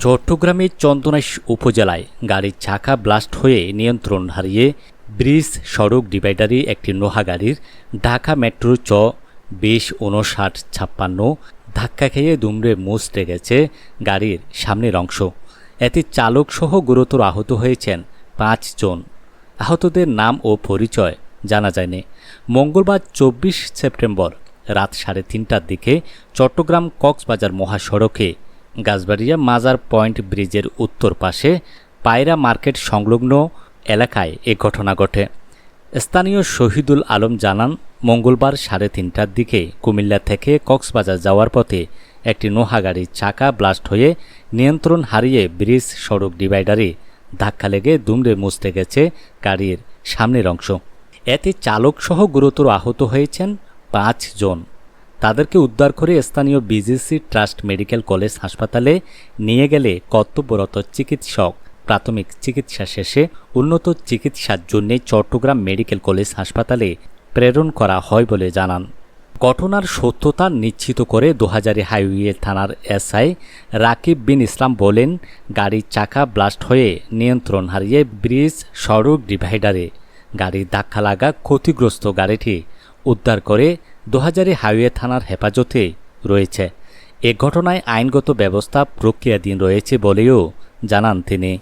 চট্টগ্রামের চন্দনাইশ উপজেলায় গাড়ির চাকা ব্লাস্ট হয়ে নিয়ন্ত্রণ হারিয়ে ব্রিজ সড়ক ডিভাইডারে একটি নোহা গাড়ির ঢাকা মেট্রো চ বিশ উনষাট ছাপ্পান্ন ধাক্কা খেয়ে দুমড়ে মুচড়ে গেছে গাড়ির সামনের অংশ। এতে চালকসহ গুরুতর আহত হয়েছেন পাঁচজন আহতদের নাম ও পরিচয় জানা যায়নি। মঙ্গলবার চব্বিশ সেপ্টেম্বর রাত সাড়ে তিনটার দিকে চট্টগ্রাম কক্সবাজার মহাসড়কে গাছবাড়িয়া মাজার পয়েন্ট ব্রিজের উত্তর পাশে পায়রা মার্কেট সংলগ্ন এলাকায় এ ঘটনা ঘটে। স্থানীয় শহীদুল আলম জানান, মঙ্গলবার সাড়ে তিনটার দিকে কুমিল্লা থেকে কক্সবাজার যাওয়ার পথে একটি নোহা গাড়ির চাকা ব্লাস্ট হয়ে নিয়ন্ত্রণ হারিয়ে ব্রিজ সড়ক ডিভাইডারে ধাক্কা লেগে দুমড়ে মুচতে গেছে গাড়ির সামনের অংশ। এতে চালকসহ গুরুতর আহত হয়েছেন পাঁচজন তাদেরকে উদ্ধার করে স্থানীয় বিজিসি ট্রাস্ট মেডিকেল কলেজ হাসপাতালে নিয়ে গেলে কর্তব্যরত চিকিৎসক প্রাথমিক চিকিৎসা শেষে উন্নত চিকিৎসার জন্য চট্টগ্রাম মেডিকেল কলেজ হাসপাতালে প্রেরণ করা হয় বলে জানান। ঘটনার সত্যতা নিশ্চিত করে দোহাজারি হাইওয়ে থানার এসআই রাকিব বিন ইসলাম বলেন গাড়ির চাকা ব্লাস্ট হয়ে নিয়ন্ত্রণ হারিয়ে ব্রিজ সড়ক ডিভাইডারে গাড়ির ধাক্কা লাগা ক্ষতিগ্রস্ত গাড়িটি উদ্ধার করে দোহাজারি হাইওয়ে থানার হেফাজতে রয়েছে। এ ঘটনায় আইনগত ব্যবস্থা প্রক্রিয়াধীন রয়েছে বলেও জানান তিনি।